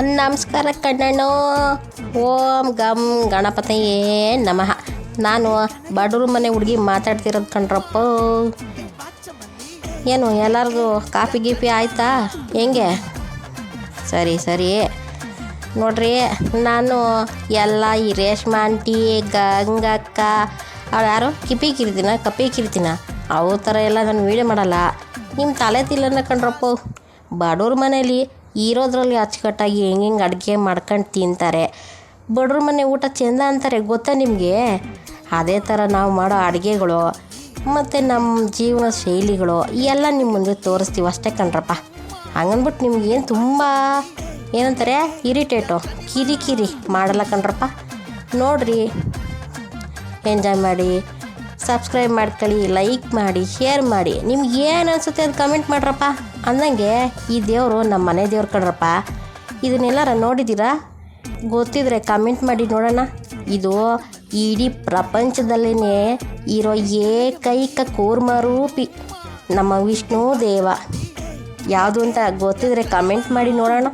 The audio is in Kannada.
ನಮಸ್ಕಾರ ಕಣ್ಣಣ್ಣು. ಓಂ ಗಮ್ ಗಣಪತಿಯೇ ನಮಃ. ನಾನು ಬಡವ್ರ ಮನೆ ಹುಡುಗಿ ಮಾತಾಡ್ತಿರೋದು ಕಣ್ರಪ್ಪ. ಏನು, ಎಲ್ಲರಿಗೂ ಕಾಫಿ ಗೀಫಿ ಆಯ್ತಾ? ಹೆಂಗೆ? ಸರಿ ಸರಿ. ನೋಡ್ರಿ, ನಾನು ಎಲ್ಲ ಈ ರೇಷ್ಮಾ ಆಂಟಿ, ಗಂಗಕ್ಕ ಅವ್ರು ಯಾರು? ಕಿಪಿ ಕಿರ್ತೀನ ಕಪಿ ಕಿರ್ತೀನ ಅವ್ರ ಥರ ಎಲ್ಲ ನಾನು ವೀಡಿಯೋ ಮಾಡಲ್ಲ. ನಿಮ್ಮ ತಲೆ ತಿಲ್ಲನ ಕಣ್ರಪ್ಪ. ಬಡವ್ರ ಮನೇಲಿ ಇರೋದ್ರಲ್ಲಿ ಅಚ್ಚುಕಟ್ಟಾಗಿ ಹೆಂಗೆ ಹೆಂಗೆ ಅಡುಗೆ ಮಾಡ್ಕೊಂಡು ತಿಂತಾರೆ. ಬಡ್ರ ಮನೆ ಊಟ ಚೆಂದ ಅಂತಾರೆ, ಗೊತ್ತಾ ನಿಮಗೆ? ಅದೇ ಥರ ನಾವು ಮಾಡೋ ಅಡುಗೆಗಳು, ಮತ್ತು ನಮ್ಮ ಜೀವನ ಶೈಲಿಗಳು ಎಲ್ಲ ನಿಮ್ಮ ಮುಂದೆ ತೋರಿಸ್ತೀವಿ ಅಷ್ಟೇ ಕಣ್ರಪ್ಪ. ಹಂಗನ್ಬಿಟ್ಟು ನಿಮ್ಗೇನು ತುಂಬ ಏನಂತಾರೆ, ಇರಿಟೇಟು, ಕಿರಿಕಿರಿ ಮಾಡಲ್ಲ ಕಣ್ರಪ್ಪ. ನೋಡ್ರಿ, ಎಂಜಾಯ್ ಮಾಡಿ. ಸಬ್ಸ್ಕ್ರೈಬ್ ಮಾಡ್ಕೊಳ್ಳಿ ಲೈಕ್ ಮಾಡಿ ಶೇರ್ ಮಾಡಿ. ನಿಮ್ಗೆ ಏನು ಅನಿಸುತ್ತೆ ಅದು ಕಮೆಂಟ್ ಮಾಡ್ರಪ್ಪ. ಅಂದಂಗೆ ಈ ದೇವರು ನಮ್ಮ ಮನೆ ದೇವ್ರು ಕಣ್ರಪ್ಪ. ಇದನ್ನೆಲ್ಲಾರ ನೋಡಿದ್ದೀರಾ ಗೊತ್ತಿದ್ರೆ ಕಮೆಂಟ್ ಮಾಡಿ ನೋಡೋಣ. ಇದು ಇಡೀ ಪ್ರಪಂಚದಲ್ಲೇ ಇರೋ ಏಕೈಕ ಕೂರ್ಮರೂಪಿ ನಮ್ಮ ವಿಷ್ಣು ದೇವ. ಯಾವುದು ಅಂತ ಗೊತ್ತಿದ್ರೆ ಕಮೆಂಟ್ ಮಾಡಿ ನೋಡೋಣ.